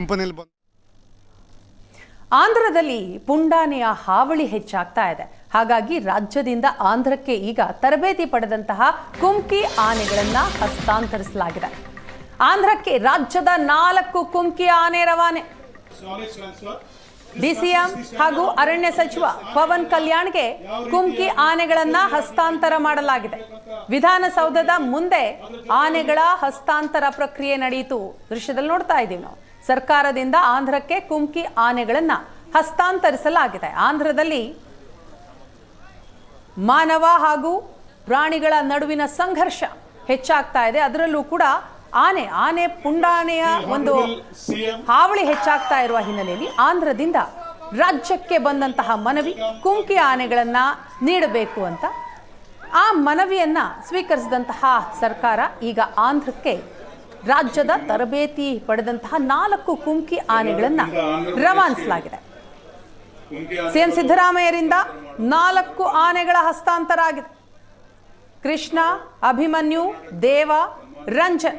ಕಂಪನಿಯಲ್ಲಿ ಬಂದು ಆಂಧ್ರದಲ್ಲಿ ಪುಂಡಾನೆಯ ಹಾವಳಿ ಹೆಚ್ಚಾಗ್ತಾ ಇದೆ. ಹಾಗಾಗಿ ರಾಜ್ಯದಿಂದ ಆಂಧ್ರಕ್ಕೆ ಈಗ ತರಬೇತಿ ಪಡೆದಂತಹ ಕುಮ್ಕಿ ಆನೆಗಳನ್ನ ಹಸ್ತಾಂತರಿಸಲಾಗಿದೆ. ಆಂಧ್ರಕ್ಕೆ ರಾಜ್ಯದ ನಾಲ್ಕು ಕುಮ್ಕಿ ಆನೆ ರವಾನೆ. ಡಿಸಿಎಂ ಹಾಗೂ ಅರಣ್ಯ ಸಚಿವ ಪವನ್ ಕಲ್ಯಾಣ್ಗೆ ಕುಮ್ಕಿ ಆನೆಗಳನ್ನ ಹಸ್ತಾಂತರ ಮಾಡಲಾಗಿದೆ. ವಿಧಾನಸೌಧದ ಮುಂದೆ ಆನೆಗಳ ಹಸ್ತಾಂತರ ಪ್ರಕ್ರಿಯೆ ನಡೆಯಿತು. ದೃಶ್ಯದಲ್ಲಿ ನೋಡ್ತಾ ಇದ್ದೀವಿ ನಾವು. ಸರ್ಕಾರದಿಂದ ಆಂಧ್ರಕ್ಕೆ ಕುಮ್ಕಿ ಆನೆಗಳನ್ನು ಹಸ್ತಾಂತರಿಸಲಾಗಿದೆ. ಆಂಧ್ರದಲ್ಲಿ ಮಾನವ ಹಾಗೂ ಪ್ರಾಣಿಗಳ ನಡುವಿನ ಸಂಘರ್ಷ ಹೆಚ್ಚಾಗ್ತಾ ಇದೆ. ಅದರಲ್ಲೂ ಕೂಡ ಆನೆ ಆನೆ ಪುಂಡಾನೆಯ ಒಂದು ಹಾವಳಿ ಹೆಚ್ಚಾಗ್ತಾ ಇರುವ ಹಿನ್ನೆಲೆಯಲ್ಲಿ ಆಂಧ್ರದಿಂದ ರಾಜ್ಯಕ್ಕೆ ಬಂದಂತಹ ಮನವಿ ಕುಂಕಿ ಆನೆಗಳನ್ನ ನೀಡಬೇಕು ಅಂತ. ಆ ಮನವಿಯನ್ನ ಸ್ವೀಕರಿಸಿದಂತಹ ಸರ್ಕಾರ ಈಗ ಆಂಧ್ರಕ್ಕೆ ರಾಜ್ಯದ ತರಬೇತಿ ಪಡೆದಂತಹ ನಾಲ್ಕು ಕುಂಕಿ ಆನೆಗಳನ್ನ ರವಾನಿಸಲಾಗಿದೆ. ಸಿಎಂ ಸಿದ್ದರಾಮಯ್ಯರಿಂದ ನಾಲ್ಕು ಆನೆಗಳ ಹಸ್ತಾಂತರ ಆಗಿದೆ ಕೃಷ್ಣ, ಅಭಿಮನ್ಯು, ದೇವ, ರಂಜನ್.